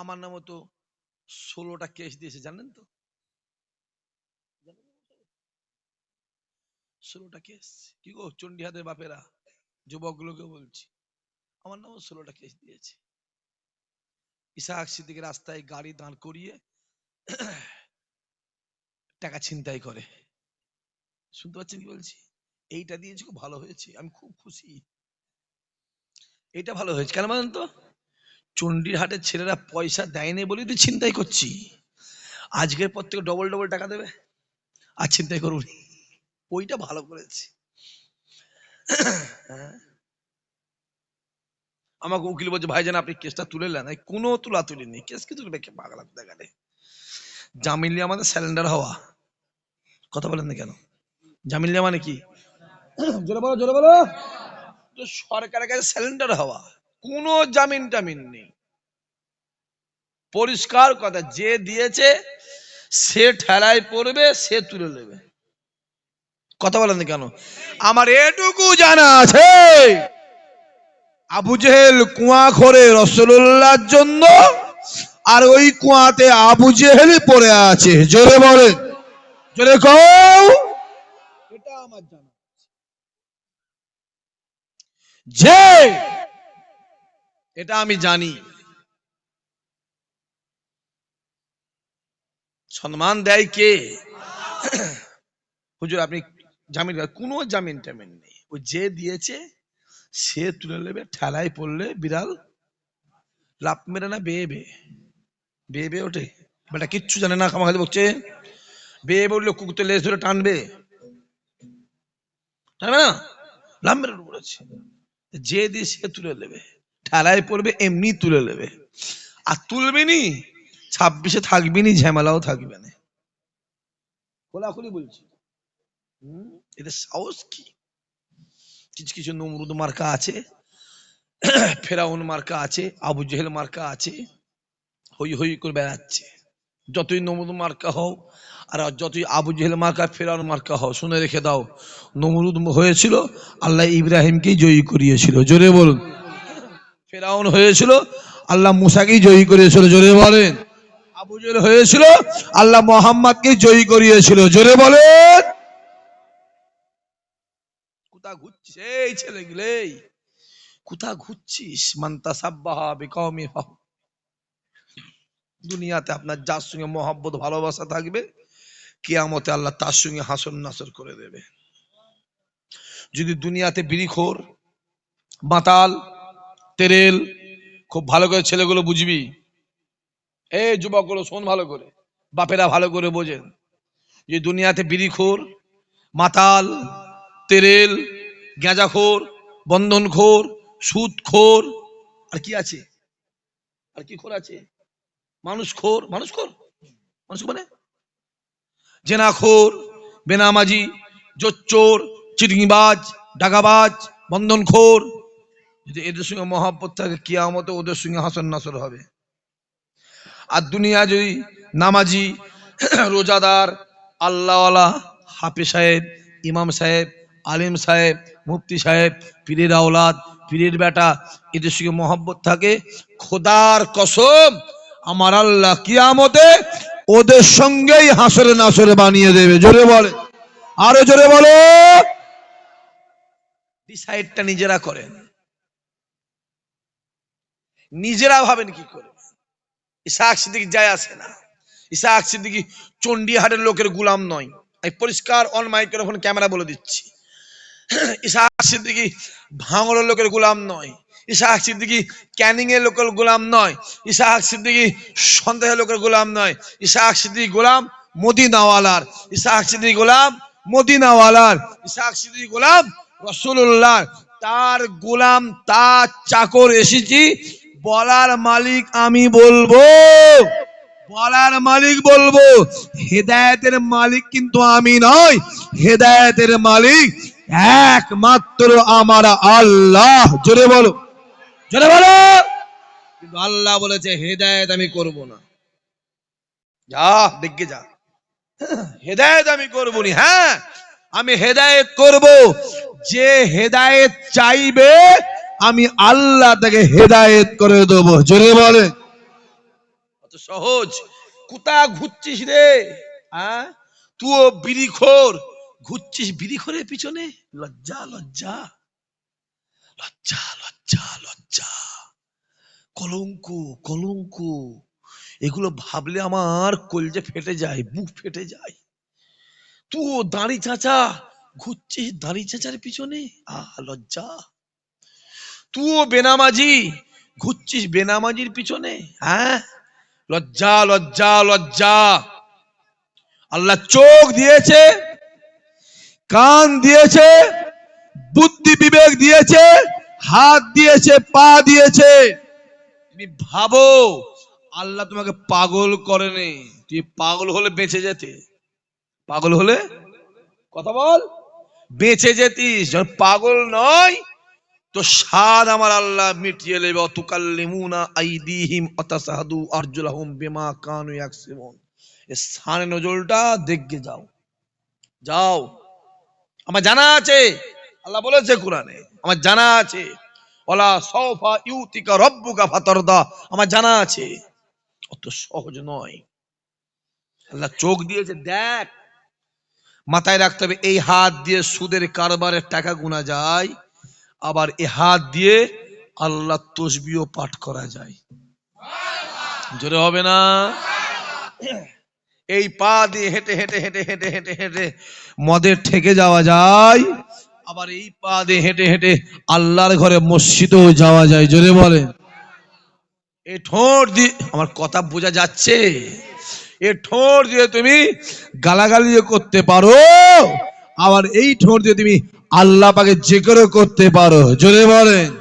আমার নামে তো ষোলোটা কেস দিয়েছে, জানেন তো? ষোলোটা কেস কি গো, চণ্ডীহাতের বাপেরা যুবকগুলোকে বলছি। আমার নামে ষোলোটা কেস দিয়েছে। ইসাহাক সিদ্দিকের রাস্তায় গাড়ি দাঁড় করিয়ে টাকা ছিনতাই করে। শুনতে পাচ্ছেন কি বলছি? এইটা দিয়েছি, খুব ভালো হয়েছে। আমি খুব খুশি। এটা ভালো হয়েছে। কেন বলেন তো? চণ্ডীর হাটের ছেলেরা পয়সা দেয়নি বলেই তো ছিনতাই করছি। আজকের পর থেকে ডবল ডবল টাকা দেবে। আর ছিনতাই করুন। ওইটা ভালো করেছে। আমাকে উকিল বলছে, ভাই ভাইজান আপনি কেসটা তুলে নেন। কোনো তুলা তুলিনি। কেস কি তুলবে কে পাগলাম দেখালে জামিন নিয়ে আমাদের স্যালেন্ডার হওয়া। কথা বলেন না কেন? জামিন নেওয়া মানে কি? জোরে বলো জোরে বলো। সরকারের কাছে স্যালেন্ডার হওয়া। কোনো জামিন টামিন নেই। পরিষ্কার কথা, যে দিয়েছে, সে ঠেলায় পড়বে, সে তুলে নেবে। কথা বলেন কেন? আমার এটুকু জানা আছে, আবু জেহেল কুয়া করে রসুল্লাহর জন্য, আর ওই কুয়াতে আবু জেহেল পড়ে আছে। জোরে বলেন, জোরে কও। এটা আমার জানা যে এটা আমি জানি। সম্মান দেয় কে? হুজুর, আপনি জামিন কোনো জামিন টামিন নেই। ও যে দিয়েছে, সে তুলে নেবে, ঠেলায় পড়লে বিড়াল লাভ মেরে না, বেয়ে বে বেয়ে বেয়ে ওঠে। বেটা কিচ্ছু জানে না খামা খালি বকছে। বেয়ে বেয়ে উঠলে কুকুরতে লেজ ধরে টানবে। টানবে না? লাভ মেরে যে দিয়ে সে তুলে নেবে। ঠেলায় পড়বে, এমনি তুলে নেবে। আর তুলবে নি, ছাব্বিশে থাকবি নি, ঝামেলাও থাকবে না। খোলাখুলি বলছি। এদের সাহস কি? কিছু কিছু নমরুদ মার্কা আছে, ফেরাউন মার্কা আছে, আবু জেহেল মার্কা আছে, হই হই করে বেড়াচ্ছে। যতই নমরুদ মার্কা হও, আর যতই আবু জেহেল মার্কা, ফেরাউন মার্কা হও, শুনে রেখে দাও, নমরুদ হয়েছিল, আল্লাহ ইব্রাহিমকেই জয়ী করিয়েছিল। জোরে বলুন। ফেরাউন হয়েছিল, আল্লাহ মুসাকেই জয়ী করিয়েছিল, জোরে বলেন। আবু জেহেল হয়েছিল, আল্লাহ মোহাম্মদকে জয়ী করিয়েছিল, জোরে বলেন। কোথা ঘুরছিস? এই ছেলেগুলো, এই। কোথা ঘুরছিস? মান্তা সাব্বাহা দুনিয়াতে আপনার যার সঙ্গে মহাব্বত, ভালোবাসা থাকবে, কিয়ামতে আল্লাহ তার সঙ্গে হাসন নাসর করে দেবে। যদি দুনিয়াতে বিড়িখোর মাতাল তেরেল, খুব ভালো করে ছেলেগুলো বুঝবি। এ যুবকগুলো শোন ভালো করে, বাপেরা ভালো করে বোঝেন। যে দুনিয়াতে বিড়িখোর, মাতাল, তেরেল গেঁজাখোর বন্ধনখোর, সুদখোর, আর কি আছে? আর কি খোর আছে? মানুষ খোর মানুষ খোর মানুষ মানে? জেনাখোর, বেনামাজি, জোচ্চোর, চিটিংবাজ, ডাকাবাজ, বন্ধনখোর যদি এদের সঙ্গে মহাব্বত থাকে, কিয়ামতে ওদের সঙ্গে হাসন নাসর হবে। আর দুনিয়া যদি নামাজি, রোজাদার, আল্লাহওয়ালা হাফে সাহেব, ইমাম সাহেব, আলিম সাহেব, মুফতি সাহেব, পীরের আওলাদ, পীরের বেটা, এদের সঙ্গে মহব্বত থাকে, খোদার কসম, আমার আল্লাহ কিয়ামতে ওদের সঙ্গেই হাসরে নাসরে বানিয়ে দেবে। জোরে বলে। আরও জোরে বলো। ডিসাইডটা নিজেরা করেন। নিজেরা ভাবেন কি করে? ইসাহাক সিদ্দিকি যায় আসে না। ইসাহাক সিদ্দিকি চণ্ডীহাটের লোকের গুলাম নয়। আমি পরিষ্কার অন মাইক্রোফোন ক্যামেরা বলে দিচ্ছি। ইসাহাক সিদ্দিকি ভাঙড়ের লোকের গুলাম নয়। ইসাহাক সিদ্দিকি ক্যানিং এর লোকের গোলাম নয়। ইসাহাক সিদ্দিকি সন্দেহের লোকের গোলাম নয়। ইসাহাক সিদ্দিকি গোলাম মদিনাওয়ালার। ইসাহাক সিদ্দিকি গোলাম মদিনাওয়ালার। ইসাহাক সিদ্দিকি গোলাম রসুল্লাহ তার গোলাম, তার চাকর এসেছি বলার মালিক আমি বলব। বলার মালিক বলব, হেদায়েতের মালিক কিন্তু আমি নয় হেদায়েতের মালিক একমাত্র আমার আল্লাহ। জোরে বলো। জোরে বলো। কিন্তু আল্লাহ বলেছে, হেদায়েত আমি করব না। যা দেখে যা। হেদায়েত আমি করব নি হ্যাঁ। আমি হেদায়েত করব। যে হেদায়েত চাইবে আমি আল্লাহ তাকে হেদায়েত করে দেবো। জোরে বলে সহজ। কোথা ঘুরছিস রে হ্যাঁ? তুইও বিড়িখোর। ঘুরছিস বিড়িখোরের পিছনে? লজ্জা লজ্জা। লজ্জা লজ্জা লজ্জা। কলঙ্ক কলঙ্ক। এগুলো ভাবলে আমার কলজে ফেটে যায়, বুক ফেটে যায়। তুই দাঁড়ি চাচা, ঘুরছিস দাঁড়ি চাচার পিছনে? আহ, লজ্জা। তুইও বেনামাজি, ঘুরছিস বেনামাজির পিছনে হ্যাঁ? লজ্জা লজ্জা লজ্জা। আল্লাহ চোখ দিয়েছে, কান দিয়েছে, বুদ্ধি বিবেক দিয়েছে, হাত দিয়েছে, পা দিয়েছে। তুমি ভাবো, আল্লাহ তোমাকে পাগল করেনি। তুই পাগল হলে বেঁচে যেতে। পাগল হলে? কথা বল। বেঁচে যেতিস পাগল নয় তো স্বাদ আমার আল্লাহ মিটিয়ে নেবে। অতুকাল্লিমুনা আইদিহিম অতাসাহাদু আরজুলাহুম বিমা কানু ইয়াকসিমুন। এ সানে নজলটা দেখে যাও। যাও। আমার জানা আছে। আল্লাহ বলেছে কোরআনে। আমার জানা আছে। ওলা সৌফা ইউতিকা রব্বুকা ফাতরদা। আমার জানা আছে। অত সহজ নয়। আল্লাহ চোখ দিয়েছে, দেখ। মাথায় রাখতে হবে, এই হাত দিয়ে সুদের কারবারের টাকা গুনা যায়। আবার এ হাত দিয়ে আল্লাহ তসবিও পাঠ করা যায়। জোরে হবে না? এই পা দিয়ে হেঁটে হেঁটে হেঁটে হেঁটে হেঁটে হেঁটে মদের ঠেকে যাওয়া যায়। আবার এই পা দিয়ে হেঁটে হেঁটে আল্লাহর ঘরে মসজিদেও যাওয়া যায়। জোরে বলে এই ঠোঁট দিয়ে, আমার কথা বোঝা যাচ্ছে? এ ঠোঁট দিয়ে তুমি গালাগালিও করতে পারো, আবার এই ঠোঁট দিয়ে তুমি আল্লাহ পাকে যে করে করতে পারো। জোরে বলেন।